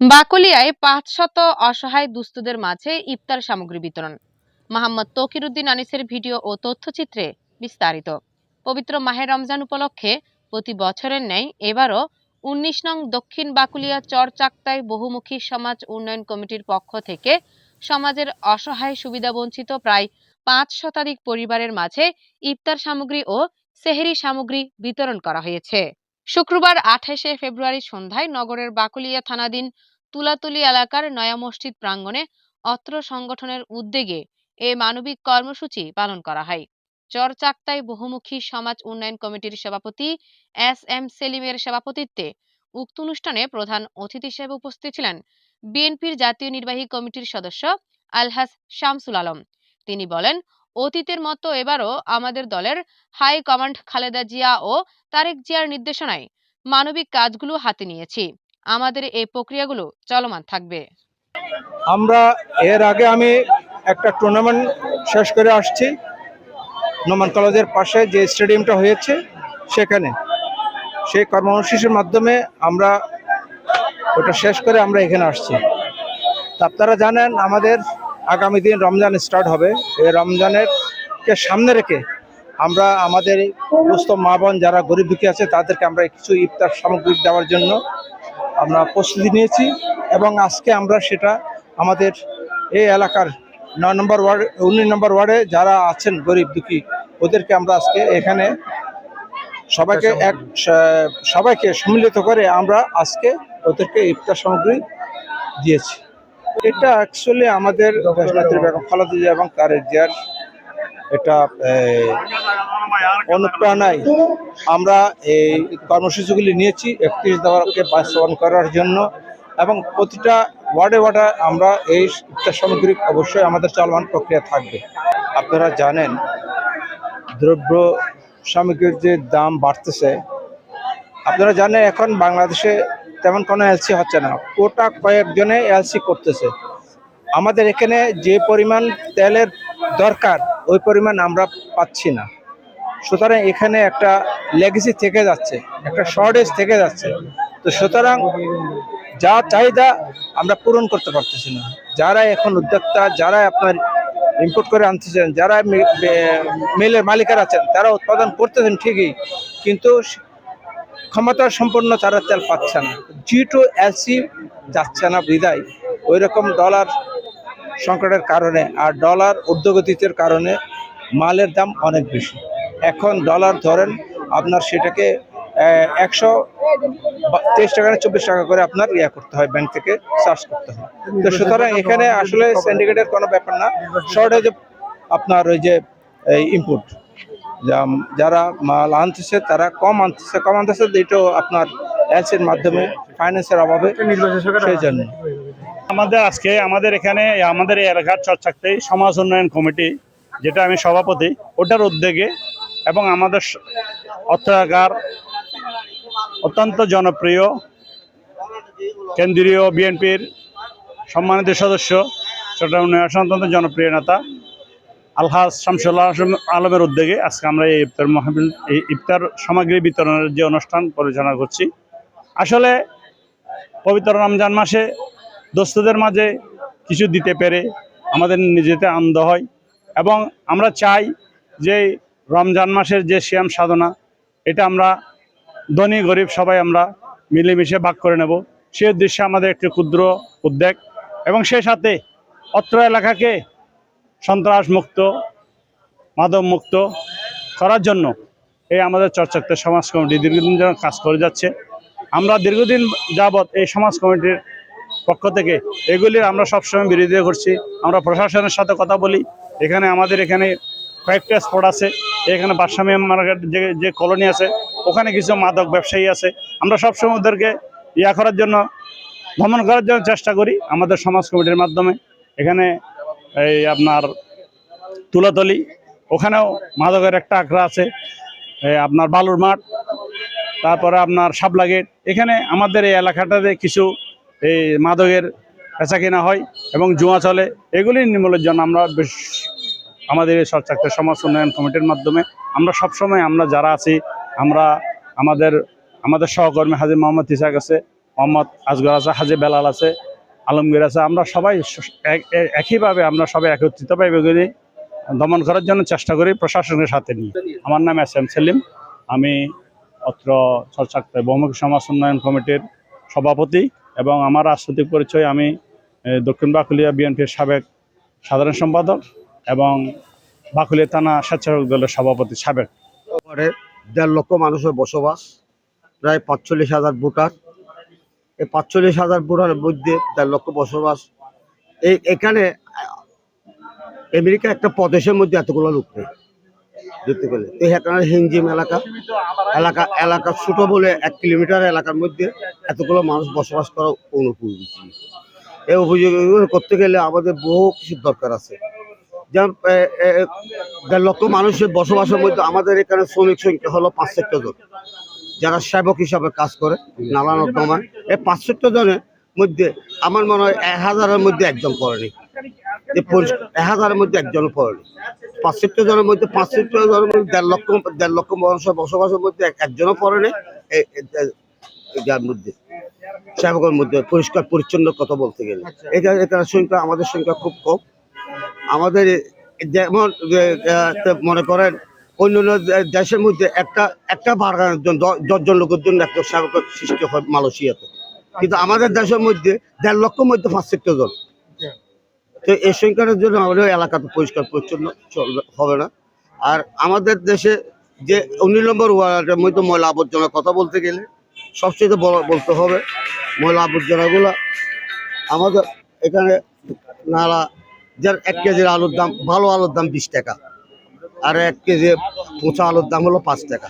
বাকলিয়ায় পাঁচশত অসহায় দুস্থদের মাঝে ইফতার সামগ্রী বিতরণ। মোহাম্মদ তকিরুদ্দিন আনিসের ভিডিও ও তথ্যচিত্রে বিস্তারিত। পবিত্র মাহে রমজান উপলক্ষে প্রতি বছরের ন্যায় এবারও উনিশ নং দক্ষিণ বাকুলিয়া চরচাক্তায় বহুমুখী সমাজ উন্নয়ন কমিটির পক্ষ থেকে সমাজের অসহায় সুবিধাবঞ্চিত প্রায় পাঁচ শতাধিক পরিবারের মাঝে ইফতার সামগ্রী ও সেহেরি সামগ্রী বিতরণ করা হয়েছে। শুক্রবার আঠাশে ফেব্রুয়ারি সন্ধ্যায় নগরের বাকুলিয়া থানাধীন তুলাতুলি এলাকার নয়া মসজিদ প্রাঙ্গণে অত্র সংগঠনের উদ্যোগে এ মানবিক কর্মসূচি পালন করা হয়। চরচাক্তায় বহুমুখী সমাজ উন্নয়ন কমিটির সভাপতি এস এম সেলিমের সভাপতিত্বে উক্ত অনুষ্ঠানে প্রধান অতিথি হিসেবে উপস্থিত ছিলেন বিএনপির জাতীয় নির্বাহী কমিটির সদস্য আলহাস শামসুল আলম। তিনি বলেন অতীতের মতো এবারও আমাদের দলের হাই কমান্ড খালেদা জিয়া ও তারেক জিয়ার নির্দেশনায় মানবিক কাজগুলো হাতে নিয়েছি। আমাদের এই প্রক্রিয়াগুলো চলমান থাকবে। আমরা এর আগে আমি একটা টুর্নামেন্ট শেষ করে আসছি। নোমান কলেজের পাশে যে স্টেডিয়ামটা হয়েছে সেখানে। সেই কর্মসূচির মাধ্যমে আমরা ওটা শেষ করে আমরা এখানে আসছি। আপনারা জানেন আমাদের আগামী দিন রমজান স্টার্ট হবে। এই রমজানের কে সামনে রেখে আমরা আমাদের দুস্থ মা বোন যারা গরিব দুঃখী আছে তাদেরকে আমরা কিছু ইফতার সামগ্রী দেওয়ার জন্য আমরা প্রস্তুতি নিয়েছি এবং আজকে আমরা সেটা আমাদের এই এলাকার নয় নম্বর ওয়ার্ড উনিশ নম্বর ওয়ার্ডে যারা আছেন গরিব দুঃখী ওদেরকে আমরা আজকে এখানে সবাইকে এক সবাইকে সম্মিলিত করে আমরা আজকে ওদেরকে ইফতার সামগ্রী দিয়েছি। এটা অ্যাকচুয়ালি আমাদের দেশনেত্রী বেগম খালেদা জিয়া এবং তারেক জিয়ার এটা অনুপ্রেরণায় আমরা এই কর্মসূচিগুলি নিয়েছি, একত্রিশ দফাকে বাস্তবায়ন করার জন্য এবং প্রতিটা ওয়ার্ডে ওয়ার্ডে আমরা এই সামগ্রী অবশ্যই আমাদের চলমান প্রক্রিয়া থাকবে। আপনারা জানেন, দ্রব্য সামগ্রীর যে দাম বাড়তেছে, আপনারা জানেন এখন বাংলাদেশে তেমন কোনো এলসি হচ্ছে না। ওটা কয়েকজনে এলসি করতেছে। আমাদের এখানে যে পরিমাণ তেলের দরকার, ওই পরিমাণ আমরা পাচ্ছি না। সুতরাং এখানে একটা লেগেসি থেকে যাচ্ছে, একটা শর্টেজ থেকে যাচ্ছে। তো সুতরাং যা চাহিদা আমরা পূরণ করতে পারতেছি না। যারা এখন উদ্যোক্তা, যারা আপনার ইম্পোর্ট করে আনতেছেন, যারা মিলের মালিকার আছেন, তারা উৎপাদন করতেছেন ঠিকই, কিন্তু ক্ষমতা সম্পন্ন তারা তেল পাচ্ছে না। জি টু এলসি যাচ্ছে না বিদায়। ওই রকম ডলার সংকটের কারণে আর ডলার ঊর্ধ্বগতির কারণে মালের দাম অনেক বেশি। এখন ডলার ধরেন আপনার সেটাকে একশো তেইশ টাকা না চব্বিশ টাকা করে আপনার ইয়া করতে হয় ব্যাংক থেকে চার্জ করতে হয়। তো সুতরাং এখানে আসলে সিন্ডিকেটের কোনো ব্যাপার না। শর্টেজ আপনার ওই যে ইনপুট যারা মাল আনতেছে তারা কম আনতেছে। কম আনতেছে এটাও আপনার এলসির মাধ্যমে ফাইন্যান্সের অভাবে সেই জন্য। আমাদের আজকে আমাদের এখানে আমাদের এই এলাকার চর্চাক্তেই সমাজ উন্নয়ন কমিটি যেটা আমি সভাপতি ওটার উদ্যোগে এবং আমাদের অত্যাগার অত্যন্ত জনপ্রিয় কেন্দ্রীয় বিএনপির সম্মানিত সদস্য চট্টগ্রাম উন্নয়ন অত্যন্ত জনপ্রিয় নেতা। আলহাজ শামসুল্লাহ আলমের উদ্যোগে আজকে আমরা এই ইফতার মাহফিল এই ইফতার সামগ্রী বিতরণের যে অনুষ্ঠান পরিচালনা করছি। আসলে পবিত্র রমজান মাসে দোস্তদের মাঝে কিছু দিতে পেরে আমাদের নিজেতে আনন্দ হয় এবং আমরা চাই যে রমজান মাসের যে শ্যাম সাধনা, এটা আমরা ধনী, গরিব সবাই আমরা মিলেমিশে ভাগ করে নেব। সেই উদ্দেশ্যে আমাদের একটি ক্ষুদ্র উদ্যোগ এবং সেই সাথে অত্র এলাকাকে সন্ত্রাস মুক্ত মাদক মুক্ত করার জন্য এই আমাদের চর্চাক্ত সমাজ কমিটি দীর্ঘদিন যেন কাজ করে যাচ্ছে। আমরা দীর্ঘদিন যাবৎ এই সমাজ কমিটির পক্ষ থেকে এগুলির আমরা সবসময় বিরোধিতা করছি। আমরা প্রশাসনের সাথে কথা বলি। এখানে আমাদের এখানে কয়েকটা স্পট আছে। এখানে বাসামি মার্কেট যে যে কলোনি আছে, ওখানে কিছু মাদক ব্যবসায়ী আছে। আমরা সবসময় ওদেরকে ইয়া করার জন্য ভ্রমণ করার জন্য চেষ্টা করি আমাদের সমাজ কমিটির মাধ্যমে। এখানে এই আপনার তুলাতলি, ওখানেও মাদকের একটা আখড়া আছে আপনার বালুর মাঠ, তারপরে আপনার শাপলা গেট, এখানে আমাদের এই এলাকাটাতে কিছু এই মাদকের বেচা কেনা হয় এবং জুয়া চলে, এগুলি নির্মূলের জন্য আমরা বেশ আমাদের এই সরচাক্ত সমাজ উন্নয়ন কমিটির মাধ্যমে আমরা সবসময় আমরা যারা আছি, আমরা আমাদের আমাদের সহকর্মী হাজির মোহাম্মদ ইসাক আছে, মোহাম্মদ আজগর আছে, হাজি বেলাল আছে আলমগীর আছে, আমরা সবাই এক- এক- একইভাবে আমরা সবাই একত্রিতভাবে করে দমন করার জন্য চেষ্টা করি প্রশাসনের সাথে নিয়ে। আমার নাম এস এম সেলিম। আমি অত্র চর্চাক্তায় বহুমুখী সমাজ উন্নয়ন কমিটির সভাপতি এবং আমার রাজনৈতিক পরিচয় আমি দক্ষিণ বাকুলিয়া বিএনপির সাবেক সাধারণ সম্পাদক এবং বাকুলিয়া থানা স্বেচ্ছাসেবক দলের সভাপতি সাবেক। দেড় লক্ষ মানুষের বসবাস, প্রায় পাঁচচল্লিশ হাজার ভোটার। এই পাঁচচল্লিশ হাজার ভোটারের মধ্যে দেড় লক্ষ বসবাস। এই এখানে আমেরিকা একটা প্রদেশের মধ্যে এতগুলো লোক নেই, দেখতে পেলে তো এখানে হিঞ্জিম এলাকা এলাকা এলাকা ছোট বলে এক কিলোমিটার এলাকার মধ্যে এতগুলো মানুষ বসবাস করা অনুপযোগী। এই অভিযোগগুলো করতে গেলে আমাদের বহু কিছুর দরকার আছে। যেমন দেড় লক্ষ মানুষের বসবাসের মধ্যে আমাদের এখানে শ্রমিক সংখ্যা হলো পাঁচষট্টি জন। যারা সেবক হিসাবে কাজ করে নালা নর্দমায় এই পাঁচষট্টি জনের মধ্যে আমার মনে হয় এক হাজারের মধ্যে একজন পড়েনি। এক হাজারের মধ্যে একজনও পড়েনি। পাঁচষট্টি জনের মধ্যে পাঁচষট্টি জনের মধ্যে দেড় লক্ষ দেড় লক্ষ মানুষের বসবাসের মধ্যে এক- একজনও পড়েনি। যার মধ্যে, সেবকের মধ্যে পরিষ্কার পরিচ্ছন্ন কথা বলতে গেলে। এটা এখানে সংখ্যা, আমাদের সংখ্যা খুব কম। আমাদের যেমন মনে করেন অন্য অন্য দেশের মধ্যে একটা একটা বাগানের জন্য দশজন লোকের জন্য একটা সেবকের সৃষ্টি হয় মালয়েশিয়াতে। কিন্তু আমাদের দেশের মধ্যে দেড় লক্ষ মধ্যে পাঁচ সেক্টর জন। তো এই সংখ্যাটার জন্য আমাদের এলাকাতে পরিষ্কার, পরিচ্ছন্ন চলবে, হবে না। আর আমাদের দেশে যে উনিশ নম্বর ওয়ার্ডের মধ্যে ময়লা আবর্জনার কথা বলতে গেলে সবচেয়ে বড় বলতে হবে ময়লা আবর্জনাগুলা। আমাদের এখানে নালা, যার এক কেজির আলুর দাম, ভালো আলুর দাম বিশ টাকা। আর এক কেজি পচা আলুর দাম হলো পাঁচ টাকা।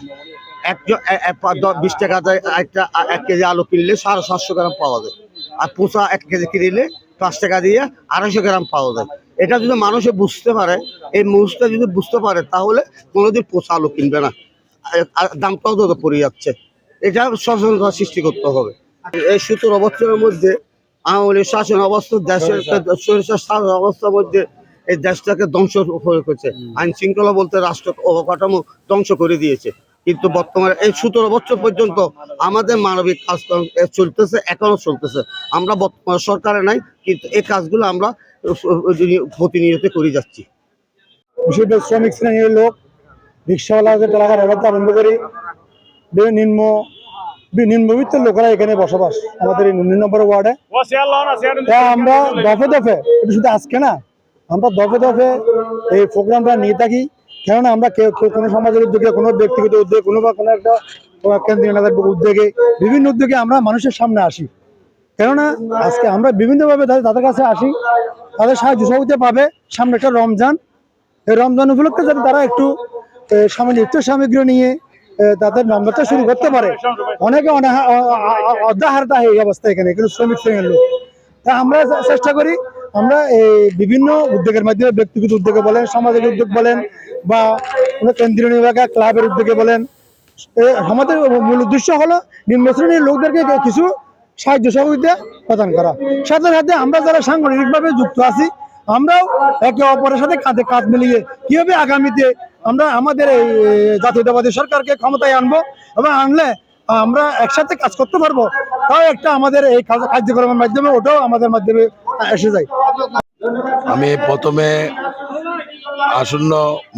এক জ- এ- এ- পা- দ- বিশ টাকা একটা এক কেজি আলু কিনলে সাড়ে সাতশো গ্রাম পাওয়া যায়। আর পচা এক কেজি কিনলে পাঁচ টাকা দিয়ে আড়াইশো গ্রাম পাওয়া যায়। এটা যদি মানুষে বুঝতে পারে এই মানুষটা যদি বুঝতে পারে তাহলে কোনোদিন পচা আলু কিনবে না। দামটাও তো পড়ে যাচ্ছে। এটা সচেতনতা সৃষ্টি করতে হবে। এই সতেরো বছরের মধ্যে আমাদের শাসন অবস্থা দেশের শাসন অবস্থার মধ্যে এই দেশটাকে ধ্বংস হয়ে গেছে। আইন শৃঙ্খলা বলতে রাষ্ট্র অবকাঠামো ধ্বংস করে দিয়েছে। কিন্তু বর্তমানে এই সতেরো বছর পর্যন্ত আমাদের মানবিক এ চলতেছে এখনও চলতেছে। আমরা বর্তমানে সরকারে নাই কিন্তু এই কাজগুলো আমরা প্রতিনিয়ত করে যাচ্ছি। শ্রমিক শ্রেণির লোক আরম্ভ করে। নিম্ন নিম্নবিত্ত লোকেরা এখানে বসবাস। আমাদের এই নম্বর ওয়ার্ডে। আমরা দফে দফে শুধু আজকে না আমরা দফে দফে এই প্রোগ্রামটা নিয়ে থাকি। কেননা আমরা কেউ কোনো সমাজের উদ্যোগে, কোনো ব্যক্তিগত উদ্যোগে, কোনো বা কোনো একটা কেন্দ্রীয় নেতার উদ্যোগে, বিভিন্ন উদ্যোগে আমরা মানুষের সামনে আসি। কেননা আজকে আমরা বিভিন্নভাবে তাদের কাছে আসি। তাদের সাহায্য সহযোগিতা পাবে সামনে একটা রমজান। এই রমজান উপলক্ষে যাতে তারা একটু সামান্য সামগ্রী নিয়ে তাদের নম্বরটা শুরু করতে পারে। অনেকে অনাহা- অধ্যাহারতা এই অবস্থা এখানে কিন্তু শ্রমিক শ্রেণির লোক। তা আমরা চেষ্টা করি আমরা এই বিভিন্ন উদ্যোগের মাধ্যমে ব্যক্তিগত উদ্যোগে বলেন, সামাজিক উদ্যোগ বলেন, বা কোনো কেন্দ্রীয় নির্বাহী ক্লাবের উদ্যোগে বলেন আমাদের মূল উদ্দেশ্য হলো নিম্ন শ্রেণির লোকদেরকে কিছু সাহায্য সহযোগিতা প্রদান করা। সাথে সাথে আমরা যারা সাংগঠনিকভাবে যুক্ত আছি, আমরাও একে অপরের সাথে কাঁধে কাঁধ মিলিয়ে কীভাবে আগামীতে আমরা আমাদের এই জাতীয়তাবাদী সরকারকে ক্ষমতায় আনব এবং আনলে আমরা একসাথে কাজ করতে পারব, তাও একটা আমাদের এই কার্যক্রমের মাধ্যমে, ওটাও আমাদের মাধ্যমে এসে যায়। আমি প্রথমে আসন্ন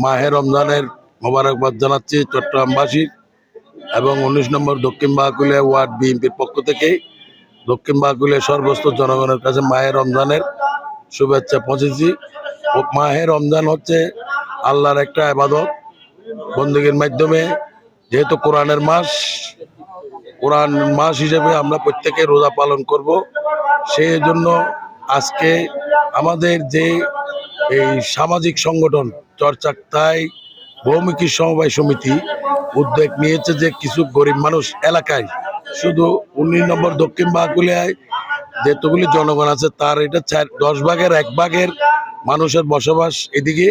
মাহে রমজানের মোবারকবাদ জানাচ্ছি চট্টগ্রামবাসী এবং উনিশ নম্বর দক্ষিণ বাহাকুলিয়া ওয়ার্ড বিএনপির পক্ষ থেকে দক্ষিণ বাহাকুলিয়া সর্বস্ত জনগণের কাছে মাহে রমজানের শুভেচ্ছা পৌঁছেছি। মাহে রমজান হচ্ছে আল্লাহর একটা আবাদত। বন্দীগীর মাধ্যমে যেহেতু কোরআনের মাস, কোরআন মাস হিসেবে আমরা প্রত্যেকে রোজা পালন করব। সেই জন্য আজকে আমাদের যে এই সামাজিক সংগঠন চর্চাক্তায় বহুমুখী সমবায় সমিতি উদ্যোগ নিয়েছে যে কিছু গরিব মানুষ এলাকায়, শুধু উনিশ নম্বর দক্ষিণ বাকুলিয়ায় যেতগুলি জনগণ আছে তার এটা চার, দশ ভাগের এক ভাগের মানুষের বসবাস এদিকে।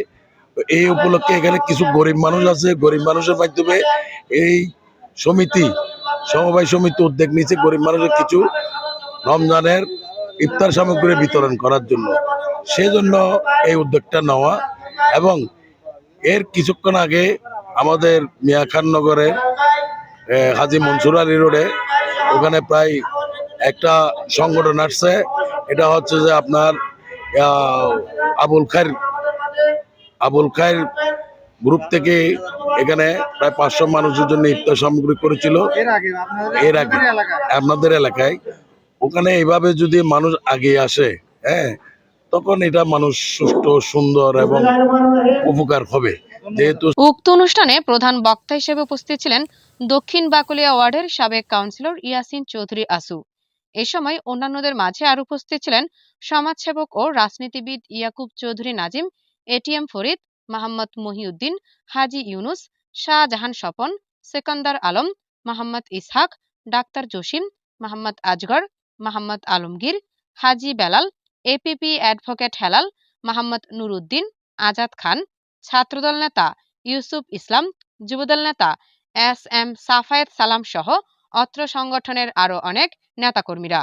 এই উপলক্ষে এখানে কিছু গরিব মানুষ আছে, গরিব মানুষের মাধ্যমে এই সমিতি, সমবায় সমিতি উদ্যোগ নিয়েছে। গরিব মানুষের কিছু রমজানের ইফতার সামগ্রী বিতরণ করার জন্য। সেজন্য এই উদ্যোগটা নেওয়া এবং এর কিছুক্ষণ আগে আমাদের মিয়াখান নগরে হাজি মনসুর আলী রোডে ওখানে প্রায় একটা সংগঠন আসছে। এটা হচ্ছে যে আপনার আবুল খায়ের আবুল খায়ের গ্রুপ থেকে এখানে প্রায় পাঁচশো মানুষের জন্য ইফতার সামগ্রী করেছিল। এর আগে আপনাদের এলাকায়। ওখানে এইভাবে যদি মানুষ আগে আসে হ্যাঁ তখন এটা মানুষ সুষ্ঠু সুন্দর এবং উপকার হবে। যেহেতু উক্ত অনুষ্ঠানে প্রধান বক্তা হিসেবে উপস্থিত ছিলেন দক্ষিণ বাকুলিয়া ওয়ার্ডের সাবেক কাউন্সিলর ইয়াসিন চৌধুরী আসু। এ সময় অন্যান্যদের মাঝে আর উপস্থিত ছিলেন সমাজসেবক ও রাজনীতিবিদ ইয়াকুব চৌধুরী নাজিম এটিএম ফরিদ, মোহাম্মদ মহিউদ্দিন, হাজি ইউনুস, শাহজাহান স্বপন, সেকান্দার আলম, মোহাম্মদ ইসহাক, ডাক্তার জসিম, মোহাম্মদ আজগর মোহাম্মদ আলমগীর, হাজি বেলাল এপিপি অ্যাডভোকেট হেলাল, মোহাম্মদ নুরুদ্দিন আজাদ খান, ছাত্রদল নেতা ইউসুফ ইসলাম, যুবদল নেতা এস এম সাফায়েত সালাম সহ অত্র সংগঠনের আরও অনেক নেতাকর্মীরা।